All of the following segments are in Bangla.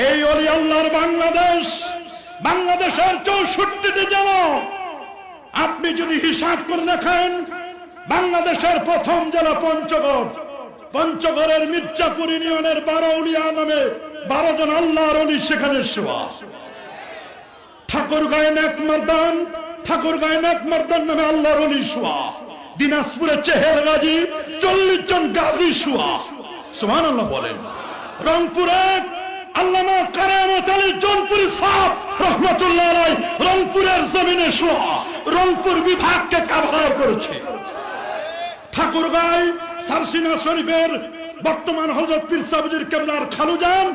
এই অলি আল্লাহর বাংলাদেশ, বাংলাদেশের চৌষট্টিটি জেলা। আপনি যদি হিসাব করে দেখেন, বাংলাদেশের প্রথম জেলা পঞ্চগড়। পঞ্চগড়ের মির্জাপুর ইউনিয়নের বারো উলিয়া নামে বারো জন আল্লাহর অলি সেখানে শোয়া ঠাকুর গায়ে এক মর্দান ঠাকুর গায়ে এক মর্দান নামে আল্লাহর অলি শোয়া দিনাজপুরের চেহের গাজী চল্লিশ জন গাজী শোয়া সোহান বলেন। রংপুরে আল্লামা কারামত আলী জনপুরি সাফ রহমতুল্লাহ আলাই রংপুরের জমিনে রংপুর বিভাগকে কাভার করেছে। সারসিনা শরীফের বর্তমান হজরত পীর কেমনার খালুজান,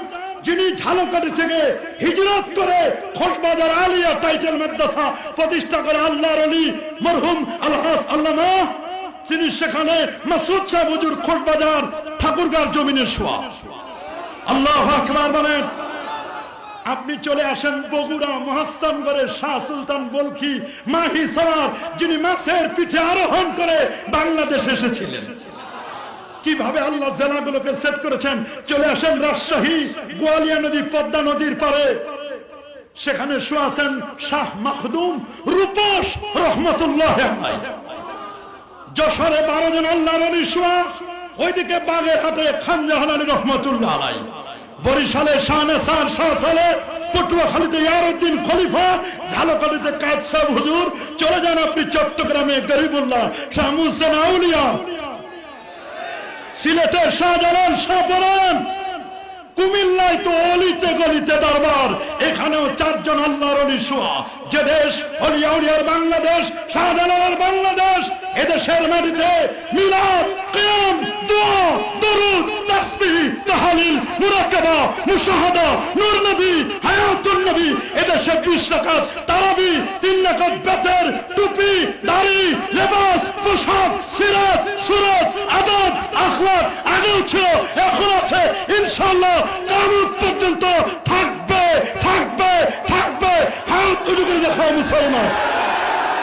যিনি ঝালকাঠি থেকে হিজরত করে খোসবাজার আলিয়া টাইটেল মাদ্রাসা প্রতিষ্ঠা করে আল্লাহর আলী মরহুম আলহাস আল্লামা, তিনি সেখানে মাসুদ সাহেব হুজুর খোসবাজার ঠাকুরগাঁর জমিনে শোয়া। আল্লাহ আকবার বলেন। আপনি চলে আসেন বগুড়া মহাস্তানগড়ে শাহ সুলতান বলখি মাহি সওয়ার যিনি মাছের পিঠে আরোহণ করে বাংলাদেশে এসেছিলেন। কীভাবে আল্লাহ জেলাগুলোকে সেট করেছেন? চলে আসেন রাজশাহী, গোয়ালিয়া নদী, পদ্মা নদীর পারে সেখানে শোয়াছেন শাহ মাহদুম রূপস রহমতুল্লাহ যশোরে বারো জন আল্লাহর অলি শোয়া। ওইদিকে বাগেরহাটে খান জাহান আলী রহমতুল্লাহ আলাই বরিশালে শাহনে শাহ সালে পটুয়াখালীতে ইয়ারউদ্দিন খলিফা কাজ সাহেব হুজুর। চলে যান আপনি চট্টগ্রামে গরিবুল্লাহ শাহ আউলিয়া শাহজালাল শাহপরান কুমিল্লায় তো অলিতে গলিতে দরবার, এখানেও চারজন আল্লাহর অলি যে দেশ অলিয়াউলিয়ার বাংলাদেশ, শাহজালালের বাংলাদেশ, এদেশের মাটিতে মিলাদ মোরাকাবা মুশাহাদা, নূর নবী হায়াতুল নবী, এদেশে বিশ রাকাত তারাবি রাকাত বেতের, টুপি, দাড়ি, লেবাস, পোশাক, সিরাত আদব ছিল, এখন আছে। ইনশাআল্লাহ কামুক পর্যন্ত থাকবে থাকবে থাকবে। হাত উজু করে মুসলমান।